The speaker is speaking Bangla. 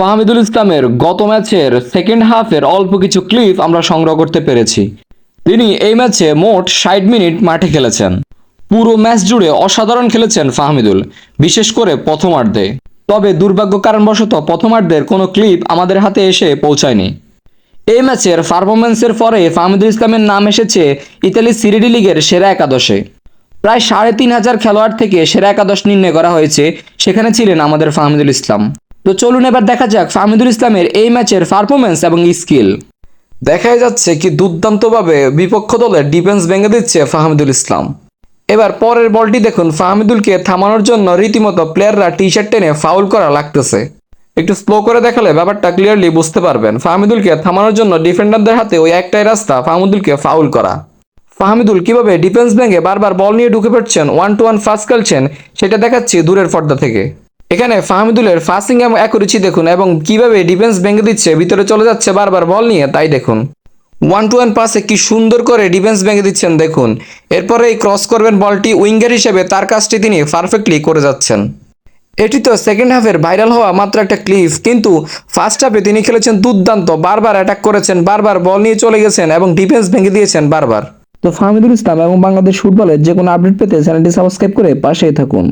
ফাহমিদুল ইসলামের গত ম্যাচের সেকেন্ড হাফের অল্প কিছু ক্লিপ আমরা সংগ্রহ করতে পেরেছি। তিনি এই ম্যাচে মোট ষাট মিনিট মাঠে খেলেছেন। পুরো ম্যাচ জুড়ে অসাধারণ খেলেছেন ফাহমিদুল, বিশেষ করে প্রথমার্ধে। তবে দুর্ভাগ্য কারণবশত প্রথমার্ধের কোনো ক্লিপ আমাদের হাতে এসে পৌঁছায়নি। এই ম্যাচের পারফরমেন্সের পরে ফাহমিদুল ইসলামের নাম এসেছে ইতালি সিরিডি লিগের সেরা একাদশে। প্রায় সাড়ে তিন হাজার খেলোয়াড় থেকে সেরা একাদশ নির্ণয় করা হয়েছে, সেখানে ছিলেন আমাদের ফাহমিদুল ইসলাম। তো চলুন এবার দেখা যাক ফাহমিদুল ইসলামের এই ম্যাচের পারফরমেন্স এবং স্কিল দেখাই যাচ্ছে কি দুর্দান্তভাবে বিপক্ষ দলের ডিফেন্স ভেঙে দিচ্ছে ফাহমিদুল ইসলাম। এবার পরের বলটি দেখুন, ফাহমিদুলকে থামানোর জন্য রীতিমতো প্লেয়াররা টি শার্ট টেনে ফাউল করা লাগতেছে। একটু স্লো করে দেখালে ব্যাপারটা ক্লিয়ারলি বুঝতে পারবেন, ফাহমিদুলকে থামানোর জন্য ডিফেন্ডারদের হাতে ওই একটাই রাস্তা, ফাহমিদুলকে ফাউল করা। ফাহমিদুল কীভাবে ডিফেন্স ভেঙে বারবার বল নিয়ে ঢুকে পড়ছেন ওয়ান টু ওয়ান ফাস্ট খেলছেন, সেটা দেখাচ্ছি দূরের পর্দা থেকে। এখানে ফাহমিদুলের ফাসিং এবং অ্যাকুরেসি দেখুন এবং কীভাবে ডিফেন্স ভেঙে দিচ্ছে, ভিতরে চলে যাচ্ছে বারবার বল নিয়ে, তাই দেখুন। ওয়ান টু ওয়ান পাসে কি সুন্দর করে ডিফেন্স ভেঙে দিচ্ছেন, দেখুন। এরপরে এই ক্রস করবেন বলটি উইঙ্গার হিসেবে, তার কাজটি তিনি পারফেক্টলি করে যাচ্ছেন। এটি তো সেকেন্ড হাফের ভাইরাল হওয়া মাত্র একটা ক্লিপ কিন্তু ফার্স্ট হাফে তিনি খেলেছেন দুর্দান্ত, বারবার অ্যাটাক করেছেন, বারবার বল নিয়ে চলে গেছেন এবং ডিফেন্স ভেঙে দিয়েছেন বারবার। তো ফাহমিদুল ইসলাম এবং বাংলাদেশ ফুটবলের যে কোনো আপডেট পেতে চ্যানেলটি সাবস্ক্রাইব করে পাশেই থাকুন।